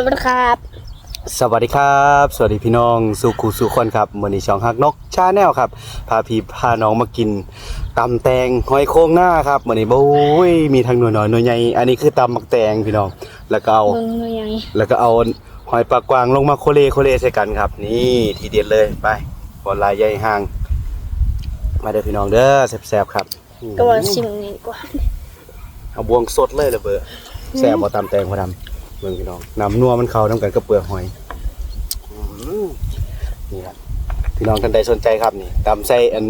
สวัสดีครับ สวัสดีครับ สวัสดีพี่น้องสุขูสุคนครับวันนี้ช่องฮักนกชาแนลครับ พาพี่พาน้องมากินตำแตงหอยโค้งหน้าครับวันนี้โอ้ยมีทั้งหน่วยน้อยหน่วยใหญ่อันนี้คือตำมักแตงพี่น้องแล้วก็เอามึงมึงยังไงแล้วก็เอาหอยปลากวางลงมาโคเลโคเลใส่กันครับ นี่ทีเด็ดเลยไปบอลลายใหญ่ห่าง มาเด้อพี่น้องเด้อแซ่บๆครับก็ว่าชิมนี่ดีกว่าเอาบวงสดเลยระเบ้อแซ่บบ่ตำแตงพอดำ เบิ่งพี่น้องน้ำนัวมันเข้าน้ำกันกับเปลือกหอยอื้อหือนี่ครับพี่น้องท่านใดสนใจครับนี่ตำใส่อัน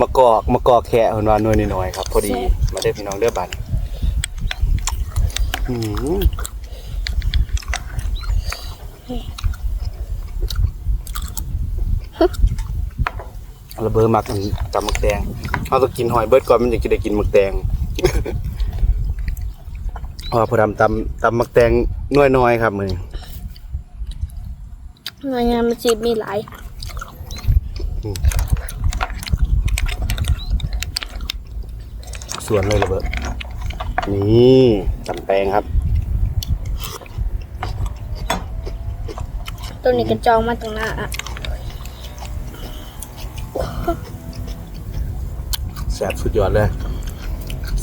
มะกอกมะกอกแค่เพิ่นว่าหน่วยน้อยๆครับ พอดีมาเด้อพี่น้องเด้อบัดอื้อหือระเบ้อมักอันตำมักแตงเราต้องกินหอยเบิดก่อนมันถึงจะได้กินมักแตง พอพอดำตำตำมักแตงน้อยน้อยๆครับมือนี้หน่วยงานมันจีบมีหลายส่วนเลยระเบิดนี่ตำแตงครับ ตัวนี้กระจองมาตรงหน้าอะแซ่บสุดยอดเลย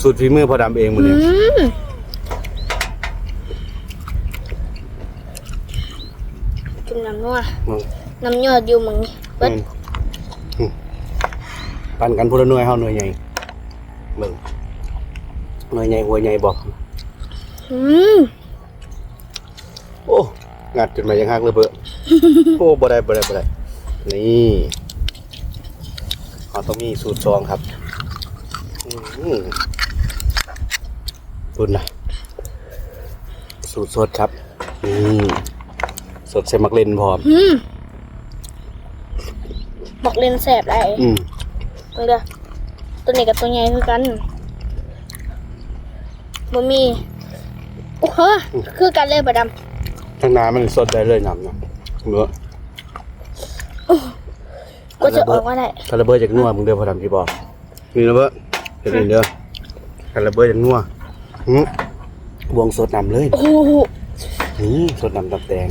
สูตรฝีมือพอดำเองมืออืนี้ มจุ่ม น้ำนัวมึงน้ำยอดอยู่มึงนี่เบิดอืมอืมปั่นกันพูละหน่วยเฮาหน่วยใหญ่มึงหน่วยใหญ่หัวใหญ่บอก อืมโอ้งัดจนมายังฮักเลยเบ้อโอ้บ่ได้บ่ได้บ่ได้นี่เราต้องมีสูตรซองครับอืมตุนนะสูตรสดครับนี่ สดใส่มักเล่นพร้อม อืมบอกเล่นแสบได้อืมมึงเด้อตัวนี้กับตัวใหญ่คือกันบ่มีโอ้โหคือกันเลยประดำทั้งน้ำมันสดได้เลยน้ำเนาะเนื้อก็จะออกมาได้คาราเบอร์จากนัวมึงเด้อพอทำที่บอกนี่ระเบ้อเดี๋ยวนี้เด้อคาราเบอร์จากนัวหืมบวงสดน้ำเลยโอ้โหนี่สดน้ำตับแดง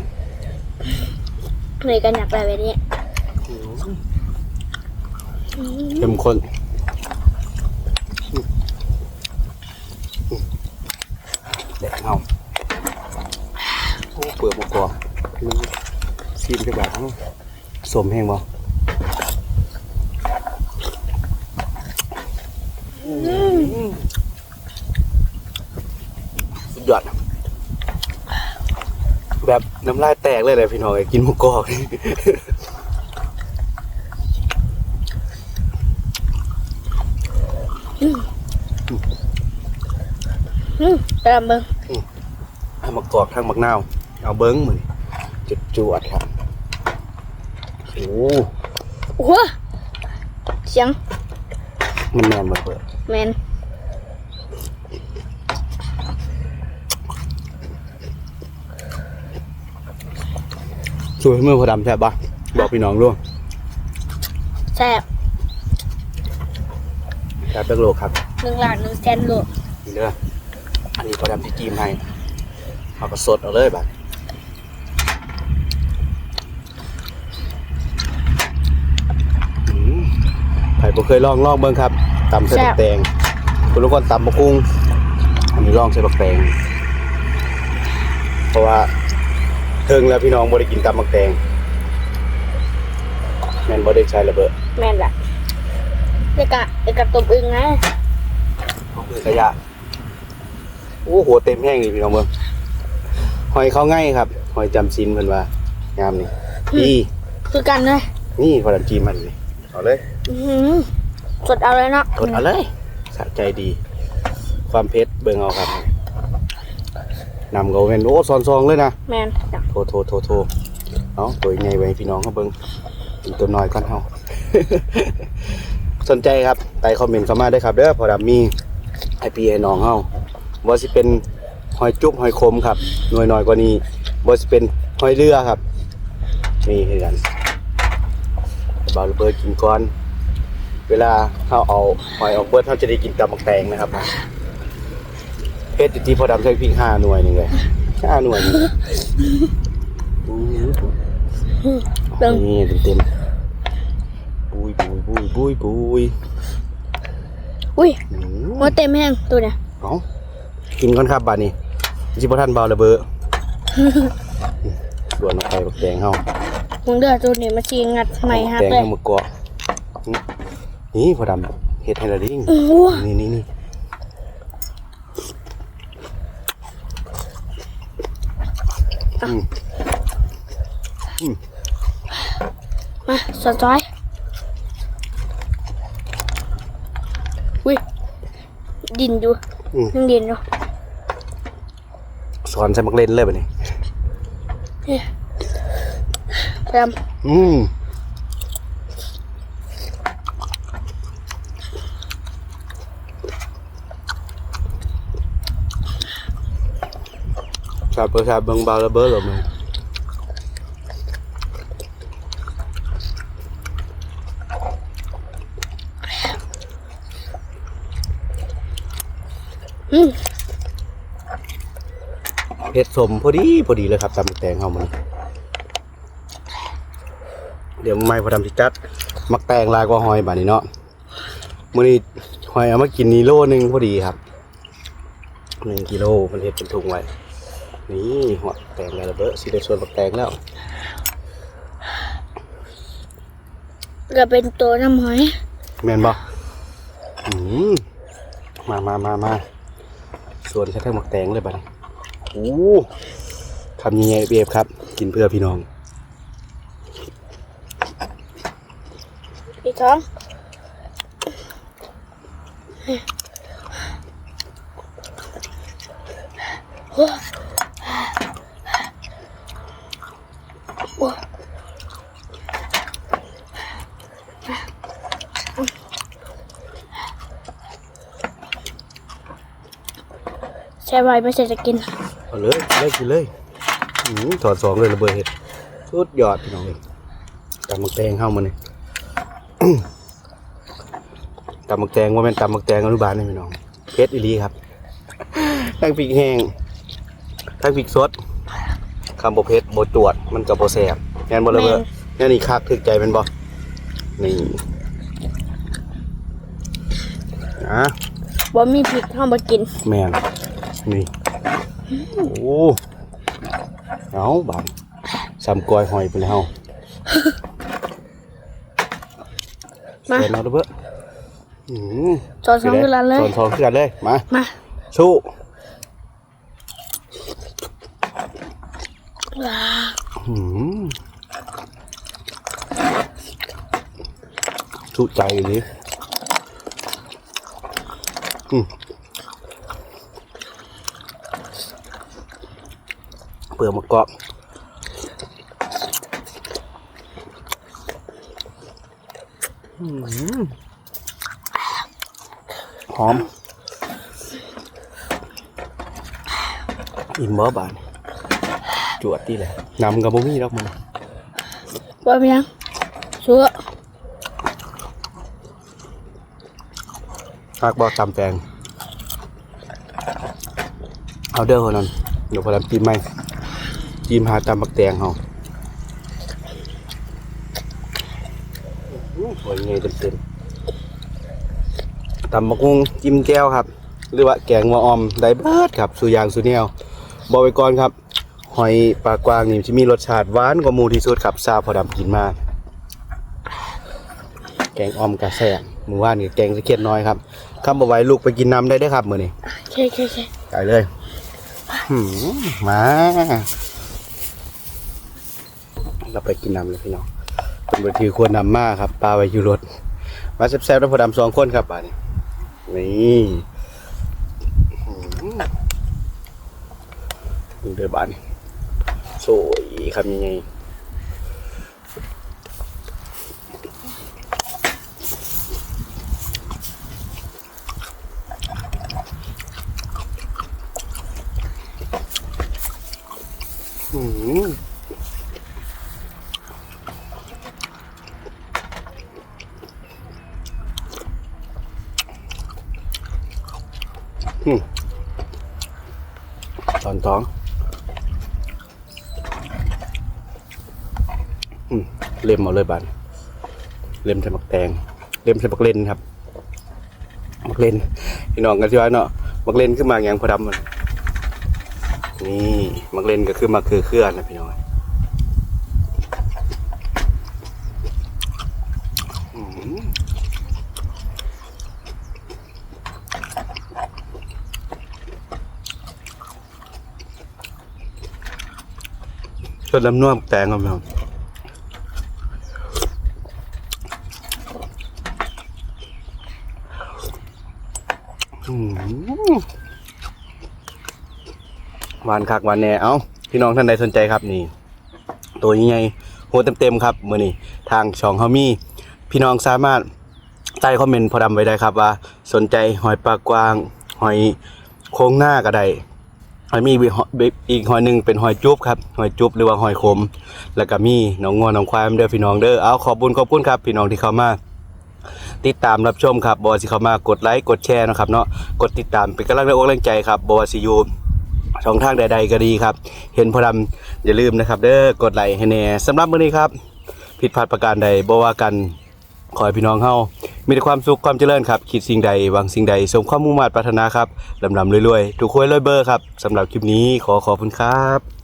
เหนื่อยกันอยากได้แบบนี้เข้มข้นแดงเอาโอ้เปลือกมะกอกมันซีมจะแบบทั้งสมแห้งบ่สุดยอด แบบน้ำลายแตกเลยเลยพี่น้องกินหมะกอกนี่อืมประดำเบิ้งเอามากอกทั้งมักนาว เอาเบิ้งมือจุดจวดครับโอ้โอ้โหเสียงมันแมนมาเปิดแมน สวยเมื่อพอดำแทบปะบอกพี่น้องร่วงแซ่บแทบเลิกโลกครับหนึ่งล้านหนึ่งแสนโลนี่เด้ออันนี้พอดำที่จีมให้เอาก็สดเอาเลยบัดอืมใครบ่เคยลองลองเบิ้งครับตำใส่บักแตงคุณลูกคนตำมะกุ้งอันนี้ลองใส่บักแตงเพราะว่า เทิงแล้วพี่น้องบ่ได้กินตำบักแตงแม่นบ่ได้ใช้ระเบิดแมนละเด็กอะเด็กกระตุบอึงนะมือกระยะโอ้โหเต็มแห้งนี่พี่น้องเบิ่งหอยเขาง่ายครับ หอยจำซินเพิ่นว่างามนี่นี่คือกันเลยนี่พอดันจีมันนี่เอาเลยอื้อหือสดเอาเลยเนาะกดเอาเลยสะใจดี ความเผ็ดเบิ่งเอาครับ นำเขาเป็นโอ้ซอนซองเลยนะแมนจ้ะโทโทโทโทเอาตัวใหญ่ไว้ให้พี่น้องเขาเบิ่งกินตัวน้อยก่อนเฮา สนใจครับใต้คอมเมนต์เข้ามาได้ครับเด้อพอดำมีไอพีให้น้องเฮาว่าสิเป็นหอยจุ๊บหอยคมครับหน่วยน้อยกว่านี้ว่าสิเป็นหอยเรือครับนี่คือกันบาวระเบิดกินก่อน เวลาเขาเอาหอยออกเบิดเขาจะได้กินกับมักแตงนะครับ เพชรที่พอดำใช้พริกห้าหน่วยหนึงเลยห้าหน่วยนี่อืมเบิ่งนี่เต็มๆปุยปุยปุยปุยปุยอุ้ยอืมหัวเต็มแห้งตัวเนี่ยเอากินก่อนครับบาดนี้จิบทันเบาระเบ้อ ส่วนออกไปบักแดงเฮา มึงเดือดตัวนี้มาชีงัดใหม่ฮักแดงเลยเฮามือกาะนี่พอดำเฮ็ดให้ละดิ้งโอ้โหนี่นี่นี่อืม มาสอ ดจ้อยอุ้ยดินอยู่อืมยังดินอยู่สอนใส่มักเล่นเลยบัดนี้พยายามอืมชาเบอร์ชาเบิงบาระเบ้อหรอมึง เผ็ดสมพอดีพอดีเลยครับตำบักแตงเฮามันเดี๋ยวไม่พอทำสิจัด มักแตงลายกว่าหอยบาดนี้เนาะมื้อนี้หอยเอามากินนี่โลนึงพอดีครับหนึ่งกิโลมันเฮ็ดเป็นถุงไว้ นี่หัวแตงแล้วระเบ้อสิได้ส่วนบักแตงแล้วก็เป็นตัวน้ำหอยแม่นบ่อืมมามามามา ส่วนแค่ทั้งหมักแตงเลยบัดนี้โอ้ทำยังไงเบียบครับ กินเพื่อพี่น้องอีกท้องโอ้ ใช่ไหมไม่ใช่จะกินเอาเลยเลยกินเลยอืมถอดสองเลยระเบิดเห็ดสุดยอดพี่น้องเลยตำหมักแตงเข้ามาเนี่ยตำหมักแตงว่าแม่นตำหมักแตงอนุบาลนี่พี่น้องเพชรอีหลีครับทั้งพริกแห้งทั้งพริกสดคำโบเพชรโบจวด มันกับโบแสบแม่นบ่ระเบิดแน่นี่คักถึกใจเป็นบ่นี่นะบ่มีพริกเข้ามากิน แมน นี่ โอ้เอาบานซ้ำกอยหอยไปแล้วมาเสร็จแล้วเด้อเบ้ออืมจอดสองเวลาเลยสอนสองคือกันเลย มา มา สู้ว้าอืมสู้ใจเลยอืม เปลือกมะกอกอืมหอม อิ่มบ่บานจวดที่แหละนำกับบ่มีดอกมันบ่มีหยังชัวหากบ่ตำแตงเอาเด้อคนนั้นเดี๋ยวพอทำจิ้มไหม จิ้มหาตำบักแตงเฮาโอ้ยไงเต็มๆตำบักงจิ้มแก้วครับ หรือว่าแกงว่าออมได้เบิดครับสุอยางสุแนวบอกไว้ก่อนครับ หอยปลากวางนี่จะมีรสชาติหวานกว่าหมูที่สุดครับซาพอดำกินมากแกงออมกระแซงหมู่บ้านนี่แกงตะเคียนน้อยครับคำบอกไว้ลูกไปกินน้ำได้เด้อครับมื้อนี้โอเคโอเคโอเคไปเลยหืมมา เราไปกินน้ำเลยพี่น้องเป็นบทีควรนำมากครับปลาไว้อยู่รถมาแซ่บๆแล้วพอดำสองคนครับป่านี้นี่ดูเดือบานสวยครับยังไงอืมอื นท้องเล็มเาเลยบานเล็มใส่บักแตงเล็มใส่บักเลนครับมักเลนพี่น้องกันที่ว่าเนาะมักเลนขึ้นมาอย่างพอดำมันนี่มักเล่นก็ขึ้นมาคือเคลื่อนนะพี่น้อง ชนลำนวบักแตงครับพี่น้องอืมหวานคักหวานแหน่เอาพี่น้องท่านใดสนใจครับนี่ ตัวยังไงหัวเต็มๆครับมือนี่ทางช่องเฮามีพี่น้องสามารถใต้คอมเมนต์พอดำไว้ได้ครับว่า สนใจหอยปลากวาง หอยโค้งหน้าก็ได้ หอยมีอีกหอยอีกหอยหนึ่งเป็นหอยจุ๊บครับหอยจุ๊บหรือว่าหอยขม แล้วก็มีหน้องงอหน้องควายเด้อพี่น้องเด้อเอาขอบคุณขอบคุณครับพี่น้องที่เข้ามาติดตามรับชมครับบอสิเข้ามากดไลค์กดแชร์นะครับเนาะกดติดตามเป็นกำลังแรงอกแรงใจครับบอสิยูช่องทางใด ๆ ก็ดีครับ เห็นพอดำอย่าลืมนะครับ เด้อกดไลค์ให้แน่สำหรับมื้อนี้ครับ ผิดพลาดประการใดบ่ว่ากัน ขอให้พี่น้องเฮามีแต่ความสุขความเจริญครับคิดสิ่งใดหวังสิ่งใดสมความมุ่งมั่นปรารถนาครับลำลำรวยๆ ทุกคนรวยเบอร์ครับสำหรับคลิปนี้ขอขอบคุณครับ